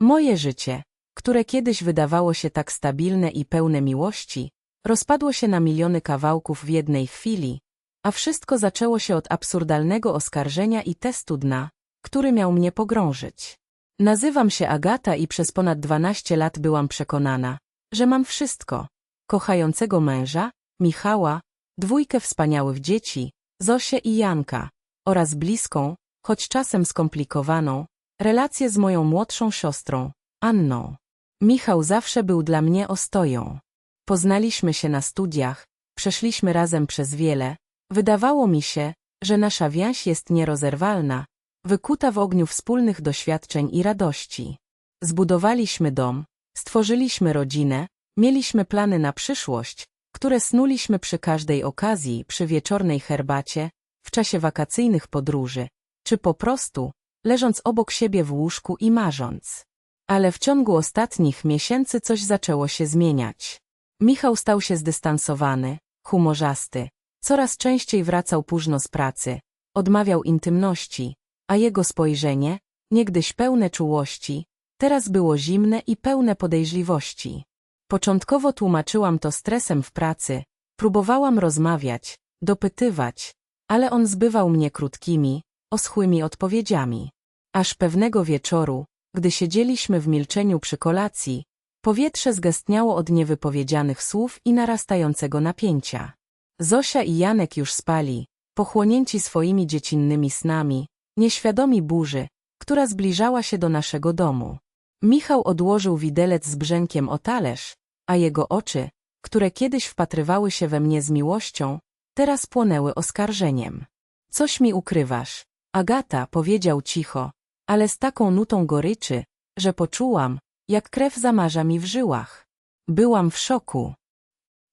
Moje życie, które kiedyś wydawało się tak stabilne i pełne miłości, rozpadło się na miliony kawałków w jednej chwili, a wszystko zaczęło się od absurdalnego oskarżenia i testu dna, który miał mnie pogrążyć. Nazywam się Agata i przez ponad 12 lat byłam przekonana, że mam wszystko. Kochającego męża, Michała, dwójkę wspaniałych dzieci, Zosię i Janka, oraz bliską, choć czasem skomplikowaną, relację z moją młodszą siostrą, Anną. Michał zawsze był dla mnie ostoją. Poznaliśmy się na studiach, przeszliśmy razem przez wiele, wydawało mi się, że nasza więź jest nierozerwalna, wykuta w ogniu wspólnych doświadczeń i radości. Zbudowaliśmy dom, stworzyliśmy rodzinę, mieliśmy plany na przyszłość, które snuliśmy przy każdej okazji, przy wieczornej herbacie, w czasie wakacyjnych podróży, czy po prostu, leżąc obok siebie w łóżku i marząc. Ale w ciągu ostatnich miesięcy coś zaczęło się zmieniać. Michał stał się zdystansowany, humorzasty, coraz częściej wracał późno z pracy, odmawiał intymności, a jego spojrzenie, niegdyś pełne czułości, teraz było zimne i pełne podejrzliwości. Początkowo tłumaczyłam to stresem w pracy, próbowałam rozmawiać, dopytywać, ale on zbywał mnie krótkimi, oschłymi odpowiedziami. Aż pewnego wieczoru, gdy siedzieliśmy w milczeniu przy kolacji, powietrze zgęstniało od niewypowiedzianych słów i narastającego napięcia. Zosia i Janek już spali, pochłonięci swoimi dziecinnymi snami, nieświadomi burzy, która zbliżała się do naszego domu. Michał odłożył widelec z brzękiem o talerz, a jego oczy, które kiedyś wpatrywały się we mnie z miłością, teraz płonęły oskarżeniem. Coś mi ukrywasz, Agata powiedział cicho, ale z taką nutą goryczy, że poczułam, jak krew zamarza mi w żyłach. Byłam w szoku.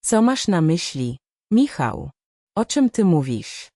Co masz na myśli, Michał? O czym ty mówisz?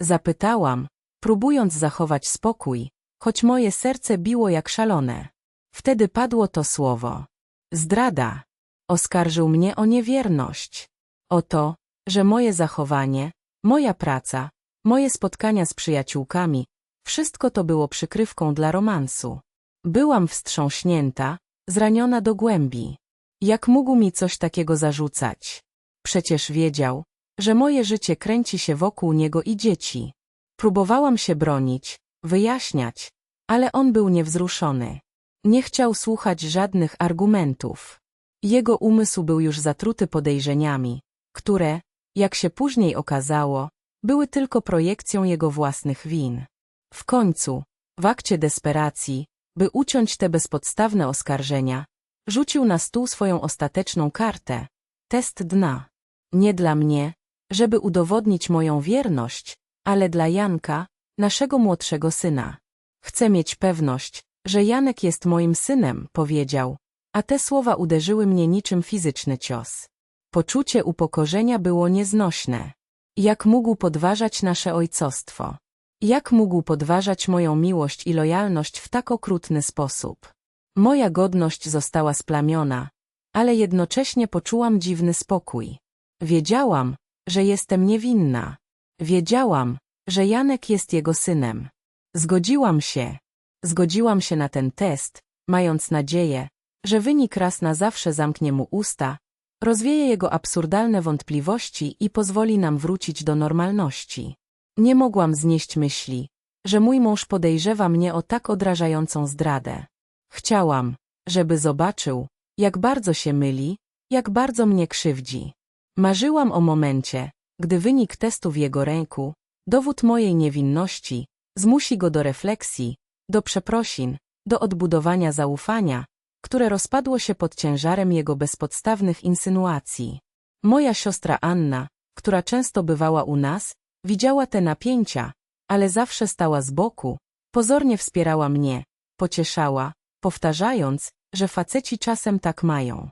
Zapytałam, próbując zachować spokój, choć moje serce biło jak szalone. Wtedy padło to słowo. Zdrada. Oskarżył mnie o niewierność. O to, że moje zachowanie, moja praca, moje spotkania z przyjaciółkami, wszystko to było przykrywką dla romansu. Byłam wstrząśnięta, zraniona do głębi. Jak mógł mi coś takiego zarzucać? Przecież wiedział, że moje życie kręci się wokół niego i dzieci. Próbowałam się bronić, wyjaśniać, ale on był niewzruszony. Nie chciał słuchać żadnych argumentów. Jego umysł był już zatruty podejrzeniami, które, jak się później okazało, były tylko projekcją jego własnych win. W końcu, w akcie desperacji, by uciąć te bezpodstawne oskarżenia, rzucił na stół swoją ostateczną kartę, test dna. Nie dla mnie, żeby udowodnić moją wierność, ale dla Janka, naszego młodszego syna. Chcę mieć pewność, że Janek jest moim synem, powiedział, a te słowa uderzyły mnie niczym fizyczny cios. Poczucie upokorzenia było nieznośne. Jak mógł podważać nasze ojcostwo? Jak mógł podważać moją miłość i lojalność w tak okrutny sposób? Moja godność została splamiona, ale jednocześnie poczułam dziwny spokój. Wiedziałam, że jestem niewinna. Wiedziałam, że Janek jest jego synem. Zgodziłam się. Zgodziłam się na ten test, mając nadzieję, że wynik raz na zawsze zamknie mu usta, rozwieje jego absurdalne wątpliwości i pozwoli nam wrócić do normalności. Nie mogłam znieść myśli, że mój mąż podejrzewa mnie o tak odrażającą zdradę. Chciałam, żeby zobaczył, jak bardzo się myli, jak bardzo mnie krzywdzi. Marzyłam o momencie, gdy wynik testu w jego ręku, dowód mojej niewinności, zmusi go do refleksji, do przeprosin, do odbudowania zaufania, które rozpadło się pod ciężarem jego bezpodstawnych insynuacji. Moja siostra Anna, która często bywała u nas, widziała te napięcia, ale zawsze stała z boku, pozornie wspierała mnie, pocieszała, powtarzając, że faceci czasem tak mają.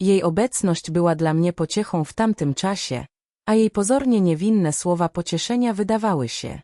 Jej obecność była dla mnie pociechą w tamtym czasie, a jej pozornie niewinne słowa pocieszenia wydawały się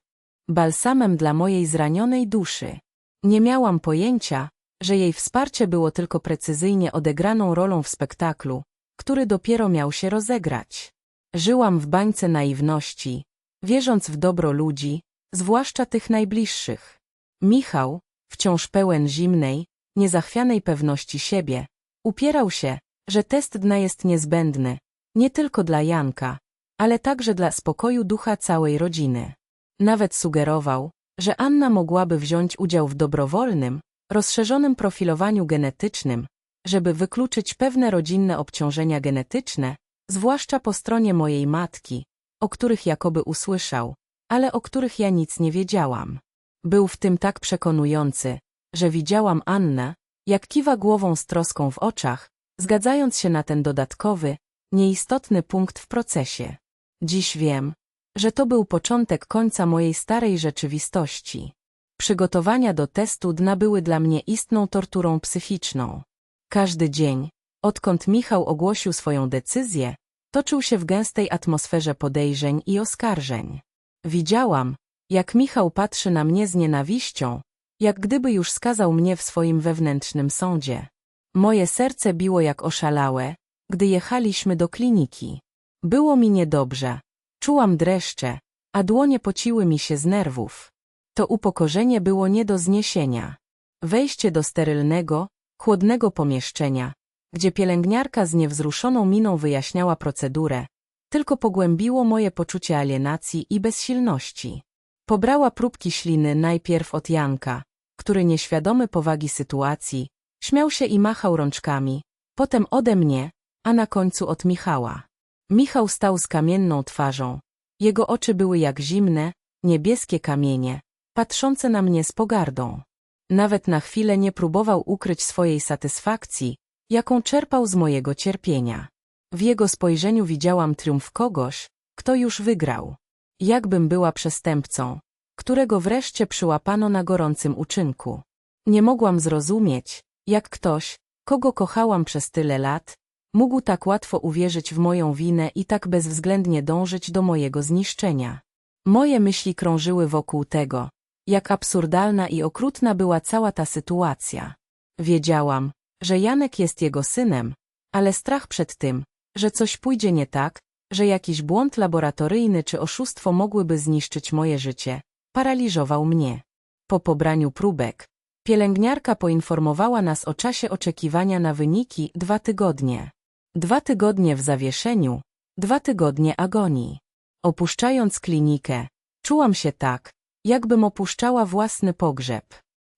balsamem dla mojej zranionej duszy. Nie miałam pojęcia, że jej wsparcie było tylko precyzyjnie odegraną rolą w spektaklu, który dopiero miał się rozegrać. Żyłam w bańce naiwności, wierząc w dobro ludzi, zwłaszcza tych najbliższych. Michał, wciąż pełen zimnej, niezachwianej pewności siebie. Upierał się, że test dna jest niezbędny, nie tylko dla Janka, ale także dla spokoju ducha całej rodziny. Nawet sugerował, że Anna mogłaby wziąć udział w dobrowolnym, rozszerzonym profilowaniu genetycznym, żeby wykluczyć pewne rodzinne obciążenia genetyczne, zwłaszcza po stronie mojej matki, o których jakoby usłyszał, ale o których ja nic nie wiedziałam. Był w tym tak przekonujący, że widziałam Annę, jak kiwa głową z troską w oczach, zgadzając się na ten dodatkowy, nieistotny punkt w procesie. Dziś wiem, że to był początek końca mojej starej rzeczywistości. Przygotowania do testu dna były dla mnie istną torturą psychiczną. Każdy dzień, odkąd Michał ogłosił swoją decyzję, toczył się w gęstej atmosferze podejrzeń i oskarżeń. Widziałam, jak Michał patrzy na mnie z nienawiścią, jak gdyby już skazał mnie w swoim wewnętrznym sądzie. Moje serce biło jak oszalałe, gdy jechaliśmy do kliniki. Było mi niedobrze. Czułam dreszcze, a dłonie pociły mi się z nerwów. To upokorzenie było nie do zniesienia. Wejście do sterylnego, chłodnego pomieszczenia, gdzie pielęgniarka z niewzruszoną miną wyjaśniała procedurę, tylko pogłębiło moje poczucie alienacji i bezsilności. Pobrała próbki śliny najpierw od Janka, który nieświadomy powagi sytuacji, śmiał się i machał rączkami, potem ode mnie, a na końcu od Michała. Michał stał z kamienną twarzą. Jego oczy były jak zimne, niebieskie kamienie, patrzące na mnie z pogardą. Nawet na chwilę nie próbował ukryć swojej satysfakcji, jaką czerpał z mojego cierpienia. W jego spojrzeniu widziałam triumf kogoś, kto już wygrał. Jakbym była przestępcą, którego wreszcie przyłapano na gorącym uczynku. Nie mogłam zrozumieć, jak ktoś, kogo kochałam przez tyle lat, mógł tak łatwo uwierzyć w moją winę i tak bezwzględnie dążyć do mojego zniszczenia. Moje myśli krążyły wokół tego, jak absurdalna i okrutna była cała ta sytuacja. Wiedziałam, że Janek jest jego synem, ale strach przed tym, że coś pójdzie nie tak, że jakiś błąd laboratoryjny czy oszustwo mogłyby zniszczyć moje życie, paraliżował mnie. Po pobraniu próbek, pielęgniarka poinformowała nas o czasie oczekiwania na wyniki dwa tygodnie. Dwa tygodnie w zawieszeniu, dwa tygodnie agonii. Opuszczając klinikę, czułam się tak, jakbym opuszczała własny pogrzeb.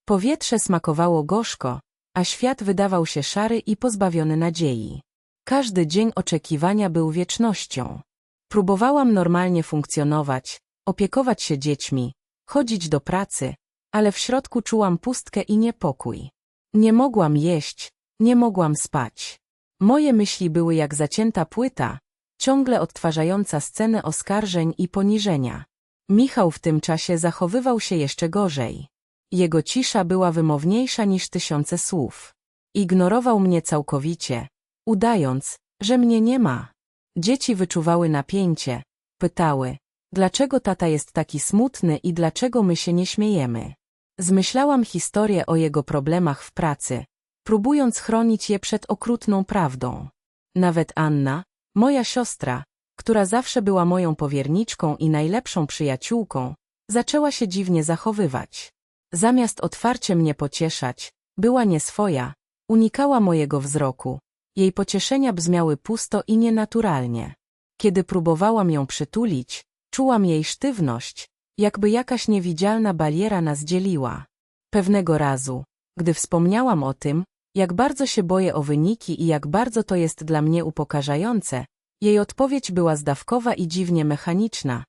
Powietrze smakowało gorzko, a świat wydawał się szary i pozbawiony nadziei. Każdy dzień oczekiwania był wiecznością. Próbowałam normalnie funkcjonować, opiekować się dziećmi, chodzić do pracy, ale w środku czułam pustkę i niepokój. Nie mogłam jeść, nie mogłam spać. Moje myśli były jak zacięta płyta, ciągle odtwarzająca sceny oskarżeń i poniżenia. Michał w tym czasie zachowywał się jeszcze gorzej. Jego cisza była wymowniejsza niż tysiące słów. Ignorował mnie całkowicie, udając, że mnie nie ma. Dzieci wyczuwały napięcie, pytały, dlaczego tata jest taki smutny i dlaczego my się nie śmiejemy. Zmyślałam historię o jego problemach w pracy, próbując chronić je przed okrutną prawdą. Nawet Anna, moja siostra, która zawsze była moją powierniczką i najlepszą przyjaciółką, zaczęła się dziwnie zachowywać. Zamiast otwarcie mnie pocieszać, była nieswoja, unikała mojego wzroku. Jej pocieszenia brzmiały pusto i nienaturalnie. Kiedy próbowałam ją przytulić, czułam jej sztywność, jakby jakaś niewidzialna bariera nas dzieliła. Pewnego razu, gdy wspomniałam o tym, jak bardzo się boję o wyniki i jak bardzo to jest dla mnie upokarzające, jej odpowiedź była zdawkowa i dziwnie mechaniczna.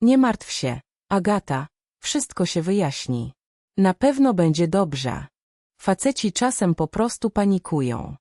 Nie martw się, Agata, wszystko się wyjaśni. Na pewno będzie dobrze. Faceci czasem po prostu panikują.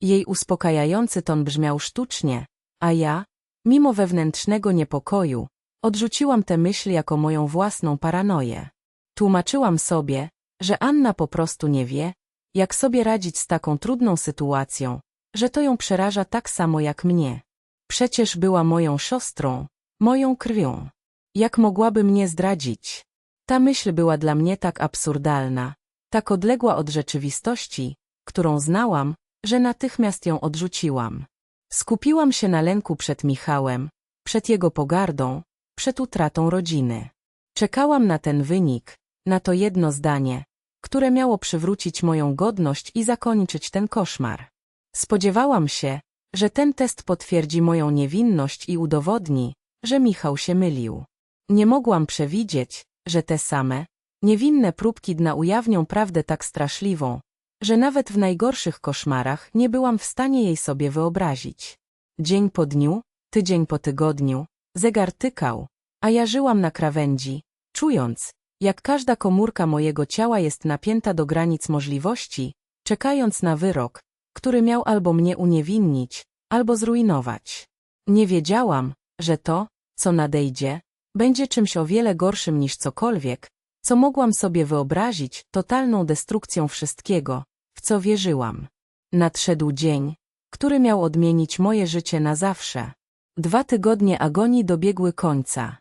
Jej uspokajający ton brzmiał sztucznie, a ja, mimo wewnętrznego niepokoju, odrzuciłam tę myśl jako moją własną paranoję. Tłumaczyłam sobie, że Anna po prostu nie wie, jak sobie radzić z taką trudną sytuacją, że to ją przeraża tak samo jak mnie. Przecież była moją siostrą, moją krwią. Jak mogłaby mnie zdradzić? Ta myśl była dla mnie tak absurdalna, tak odległa od rzeczywistości, którą znałam, że natychmiast ją odrzuciłam. Skupiłam się na lęku przed Michałem, przed jego pogardą, przed utratą rodziny. Czekałam na ten wynik, na to jedno zdanie, które miało przywrócić moją godność i zakończyć ten koszmar. Spodziewałam się, że ten test potwierdzi moją niewinność i udowodni, że Michał się mylił. Nie mogłam przewidzieć, że te same, niewinne próbki dna ujawnią prawdę tak straszliwą, że nawet w najgorszych koszmarach nie byłam w stanie jej sobie wyobrazić. Dzień po dniu, tydzień po tygodniu, zegar tykał, a ja żyłam na krawędzi, czując, jak każda komórka mojego ciała jest napięta do granic możliwości, czekając na wyrok, który miał albo mnie uniewinnić, albo zrujnować. Nie wiedziałam, że to, co nadejdzie, będzie czymś o wiele gorszym niż cokolwiek, co mogłam sobie wyobrazić, totalną destrukcją wszystkiego, w co wierzyłam. Nadszedł dzień, który miał odmienić moje życie na zawsze. Dwa tygodnie agonii dobiegły końca.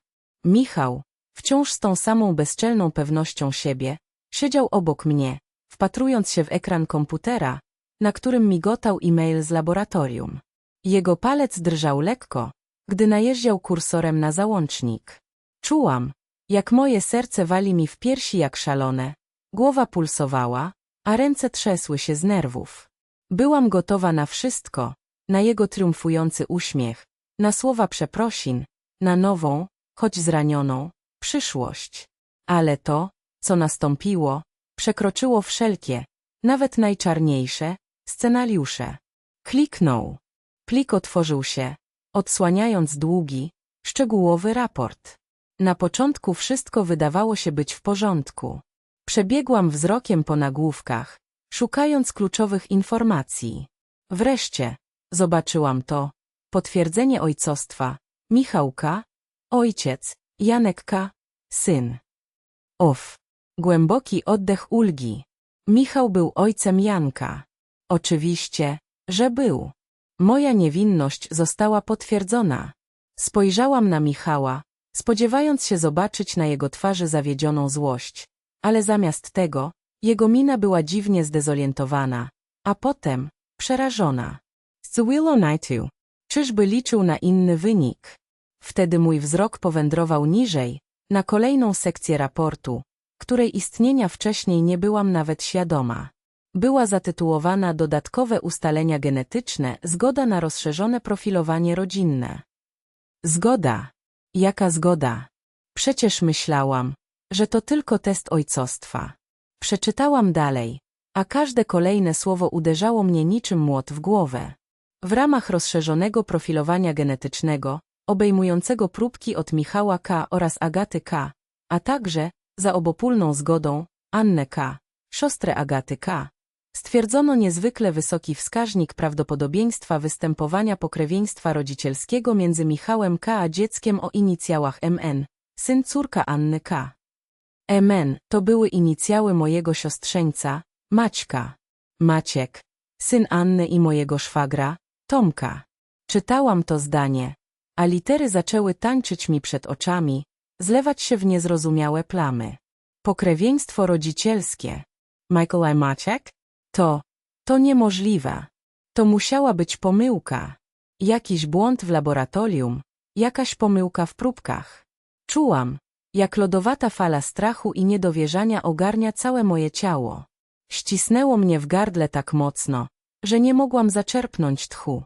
Michał, wciąż z tą samą bezczelną pewnością siebie, siedział obok mnie, wpatrując się w ekran komputera, na którym migotał e-mail z laboratorium. Jego palec drżał lekko, gdy najeżdżał kursorem na załącznik. Czułam, jak moje serce wali mi w piersi jak szalone, głowa pulsowała, a ręce trzęsły się z nerwów. Byłam gotowa na wszystko, na jego triumfujący uśmiech, na słowa przeprosin, na nową, choć zranioną, przyszłość. Ale to, co nastąpiło, przekroczyło wszelkie, nawet najczarniejsze, scenariusze. Kliknął. Plik otworzył się, odsłaniając długi, szczegółowy raport. Na początku wszystko wydawało się być w porządku. Przebiegłam wzrokiem po nagłówkach, szukając kluczowych informacji. Wreszcie, zobaczyłam to, potwierdzenie ojcostwa, Michałka, ojciec, Janekka, syn. Of, głęboki oddech ulgi. Michał był ojcem Janka. Oczywiście, że był. Moja niewinność została potwierdzona. Spojrzałam na Michała, spodziewając się zobaczyć na jego twarzy zawiedzioną złość, ale zamiast tego, jego mina była dziwnie zdezorientowana, a potem przerażona. Nightu. Czyżby liczył na inny wynik? Wtedy mój wzrok powędrował niżej, na kolejną sekcję raportu, której istnienia wcześniej nie byłam nawet świadoma. Była zatytułowana Dodatkowe ustalenia genetyczne, zgoda na rozszerzone profilowanie rodzinne. Zgoda. Jaka zgoda? Przecież myślałam, że to tylko test ojcostwa. Przeczytałam dalej, a każde kolejne słowo uderzało mnie niczym młot w głowę. W ramach rozszerzonego profilowania genetycznego, obejmującego próbki od Michała K. oraz Agaty K., a także, za obopólną zgodą, Annę K., siostrę Agaty K., stwierdzono niezwykle wysoki wskaźnik prawdopodobieństwa występowania pokrewieństwa rodzicielskiego między Michałem K. a dzieckiem o inicjałach MN, syn córka Anny K. MN to były inicjały mojego siostrzeńca, Maćka. Maciek, syn Anny i mojego szwagra, Tomka. Czytałam to zdanie, a litery zaczęły tańczyć mi przed oczami, zlewać się w niezrozumiałe plamy. Pokrewieństwo rodzicielskie. Michael I. Maciek? To, to niemożliwe. To musiała być pomyłka. Jakiś błąd w laboratorium, jakaś pomyłka w próbkach. Czułam, jak lodowata fala strachu i niedowierzania ogarnia całe moje ciało. Ścisnęło mnie w gardle tak mocno, że nie mogłam zaczerpnąć tchu.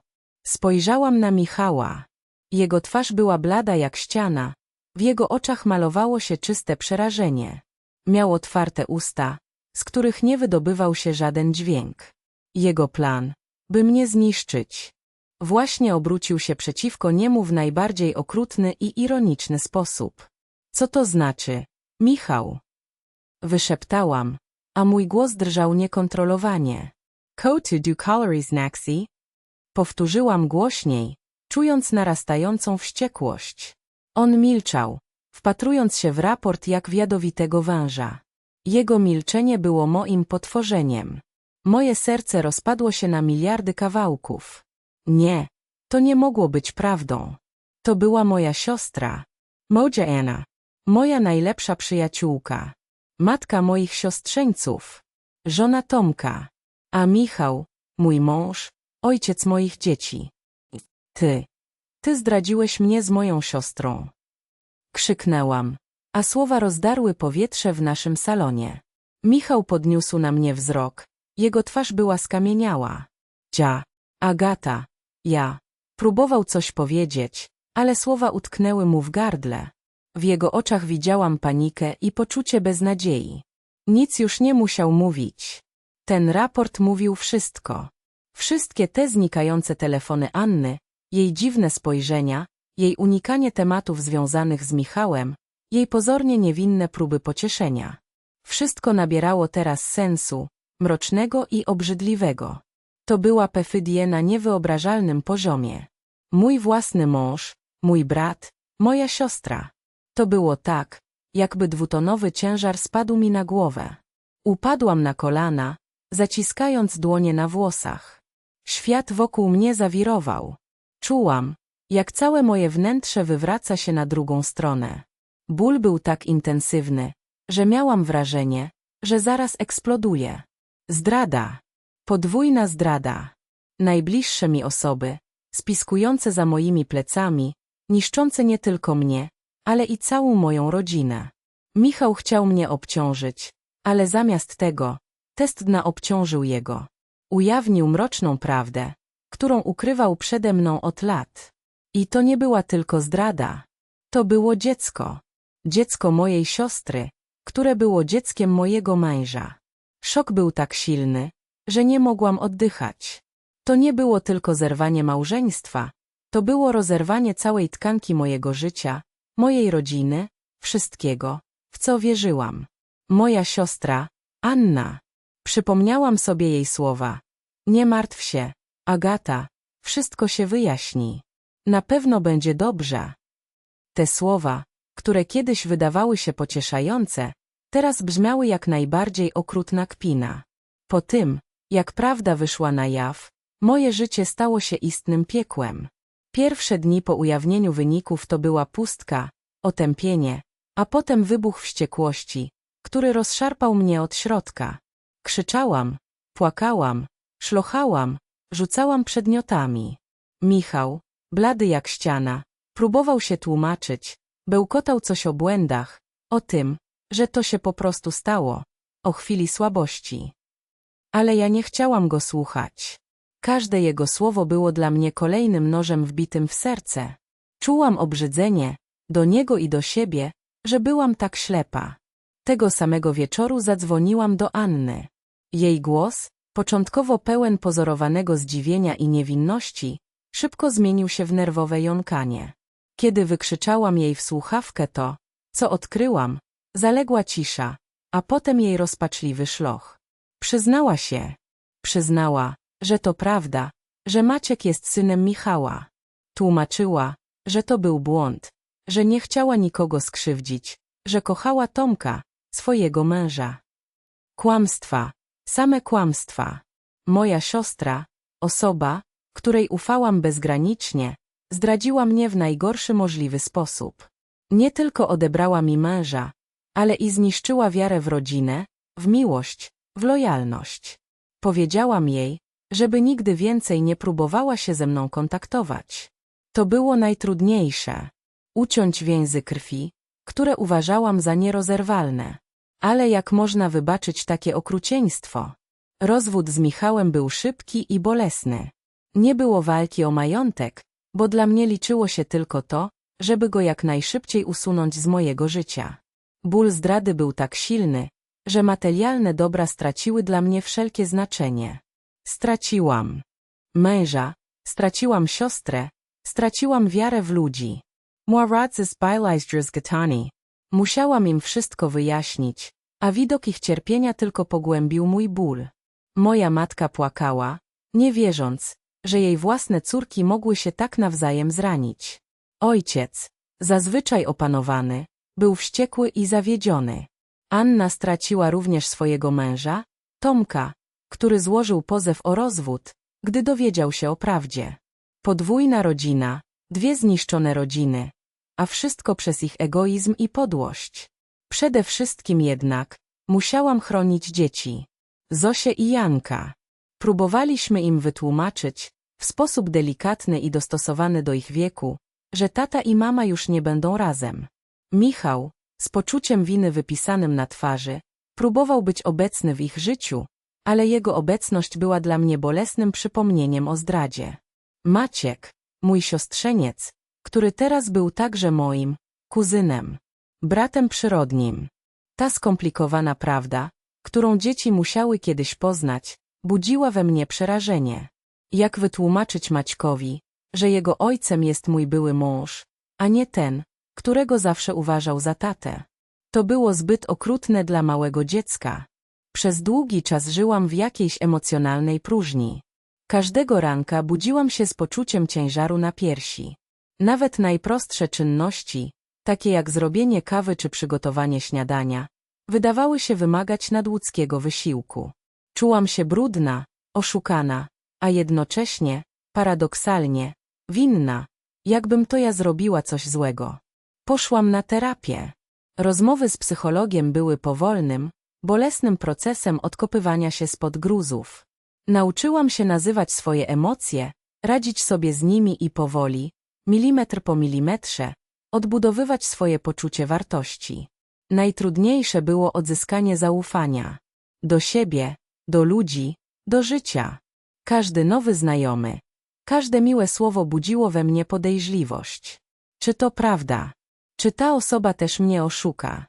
Spojrzałam na Michała. Jego twarz była blada jak ściana, w jego oczach malowało się czyste przerażenie. Miał otwarte usta, z których nie wydobywał się żaden dźwięk. Jego plan, by mnie zniszczyć, właśnie obrócił się przeciwko niemu w najbardziej okrutny i ironiczny sposób. Co to znaczy, Michał? Wyszeptałam, a mój głos drżał niekontrolowanie. Go to do calories Naxi? Powtórzyłam głośniej, czując narastającą wściekłość. On milczał, wpatrując się w raport jak w jadowitego węża. Jego milczenie było moim potworzeniem. Moje serce rozpadło się na miliardy kawałków. Nie, to nie mogło być prawdą. To była moja siostra. Moja. Moja najlepsza przyjaciółka. Matka moich siostrzeńców. Żona Tomka. A Michał, mój mąż, ojciec moich dzieci. Ty. Ty zdradziłeś mnie z moją siostrą. Krzyknęłam, a słowa rozdarły powietrze w naszym salonie. Michał podniósł na mnie wzrok. Jego twarz była skamieniała. Cia, Agata, ja. Próbował coś powiedzieć, ale słowa utknęły mu w gardle. W jego oczach widziałam panikę i poczucie beznadziei. Nic już nie musiał mówić. Ten raport mówił wszystko. Wszystkie te znikające telefony Anny, jej dziwne spojrzenia, jej unikanie tematów związanych z Michałem, jej pozornie niewinne próby pocieszenia. Wszystko nabierało teraz sensu, mrocznego i obrzydliwego. To była Pefydie na niewyobrażalnym poziomie. Mój własny mąż, mój brat, moja siostra. To było tak, jakby dwutonowy ciężar spadł mi na głowę. Upadłam na kolana, zaciskając dłonie na włosach. Świat wokół mnie zawirował. Czułam, jak całe moje wnętrze wywraca się na drugą stronę. Ból był tak intensywny, że miałam wrażenie, że zaraz eksploduje. Zdrada. Podwójna zdrada. Najbliższe mi osoby, spiskujące za moimi plecami, niszczące nie tylko mnie, ale i całą moją rodzinę. Michał chciał mnie obciążyć, ale zamiast tego, test dna obciążył jego. Ujawnił mroczną prawdę, którą ukrywał przede mną od lat. I to nie była tylko zdrada. To było dziecko. Dziecko mojej siostry, które było dzieckiem mojego męża. Szok był tak silny, że nie mogłam oddychać. To nie było tylko zerwanie małżeństwa, to było rozerwanie całej tkanki mojego życia, mojej rodziny, wszystkiego, w co wierzyłam. Moja siostra, Anna. Przypomniałam sobie jej słowa. Nie martw się, Agata, wszystko się wyjaśni. Na pewno będzie dobrze. Te słowa, które kiedyś wydawały się pocieszające, teraz brzmiały jak najbardziej okrutna kpina. Po tym, jak prawda wyszła na jaw, moje życie stało się istnym piekłem. Pierwsze dni po ujawnieniu wyników to była pustka, otępienie, a potem wybuch wściekłości, który rozszarpał mnie od środka. Krzyczałam, płakałam, szlochałam, rzucałam przedmiotami. Michał, blady jak ściana, próbował się tłumaczyć, bełkotał coś o błędach, o tym, że to się po prostu stało, o chwili słabości. Ale ja nie chciałam go słuchać. Każde jego słowo było dla mnie kolejnym nożem wbitym w serce. Czułam obrzydzenie, do niego i do siebie, że byłam tak ślepa. Tego samego wieczoru zadzwoniłam do Anny. Jej głos, początkowo pełen pozorowanego zdziwienia i niewinności, szybko zmienił się w nerwowe jąkanie. Kiedy wykrzyczałam jej w słuchawkę to, co odkryłam, zaległa cisza, a potem jej rozpaczliwy szloch. Przyznała się. Przyznała, że to prawda, że Maciek jest synem Michała. Tłumaczyła, że to był błąd, że nie chciała nikogo skrzywdzić, że kochała Tomka, swojego męża. Kłamstwa, same kłamstwa. Moja siostra, osoba, której ufałam bezgranicznie, zdradziła mnie w najgorszy możliwy sposób. Nie tylko odebrała mi męża, ale i zniszczyła wiarę w rodzinę, w miłość, w lojalność. Powiedziałam jej, żeby nigdy więcej nie próbowała się ze mną kontaktować. To było najtrudniejsze. Uciąć więzy krwi, które uważałam za nierozerwalne. Ale jak można wybaczyć takie okrucieństwo? Rozwód z Michałem był szybki i bolesny. Nie było walki o majątek, bo dla mnie liczyło się tylko to, żeby go jak najszybciej usunąć z mojego życia. Ból zdrady był tak silny, że materialne dobra straciły dla mnie wszelkie znaczenie. Straciłam męża, straciłam siostrę, straciłam wiarę w ludzi. Moradzy z Gatani. Musiałam im wszystko wyjaśnić, a widok ich cierpienia tylko pogłębił mój ból. Moja matka płakała, nie wierząc, że jej własne córki mogły się tak nawzajem zranić. Ojciec, zazwyczaj opanowany, był wściekły i zawiedziony. Anna straciła również swojego męża, Tomka, który złożył pozew o rozwód, gdy dowiedział się o prawdzie. Podwójna rodzina, dwie zniszczone rodziny, a wszystko przez ich egoizm i podłość. Przede wszystkim jednak musiałam chronić dzieci. Zosię i Janka. Próbowaliśmy im wytłumaczyć, w sposób delikatny i dostosowany do ich wieku, że tata i mama już nie będą razem. Michał, z poczuciem winy wypisanym na twarzy, Próbował być obecny w ich życiu, ale jego obecność była dla mnie bolesnym przypomnieniem o zdradzie. Maciek, mój siostrzeniec, który teraz był także moim kuzynem, bratem przyrodnim. Ta skomplikowana prawda, którą dzieci musiały kiedyś poznać, budziła we mnie przerażenie. Jak wytłumaczyć Maćkowi, że jego ojcem jest mój były mąż, a nie ten, którego zawsze uważał za tatę? To było zbyt okrutne dla małego dziecka. Przez długi czas żyłam w jakiejś emocjonalnej próżni. Każdego ranka budziłam się z poczuciem ciężaru na piersi. Nawet najprostsze czynności, takie jak zrobienie kawy czy przygotowanie śniadania, wydawały się wymagać nadludzkiego wysiłku. Czułam się brudna, oszukana, a jednocześnie, paradoksalnie, winna, jakbym to ja zrobiła coś złego. Poszłam na terapię. Rozmowy z psychologiem były powolnym, bolesnym procesem odkopywania się spod gruzów. Nauczyłam się nazywać swoje emocje, radzić sobie z nimi i powoli, milimetr po milimetrze, odbudowywać swoje poczucie wartości. Najtrudniejsze było odzyskanie zaufania. Do siebie, do ludzi, do życia. Każdy nowy znajomy, każde miłe słowo budziło we mnie podejrzliwość. Czy to prawda? Czy ta osoba też mnie oszuka?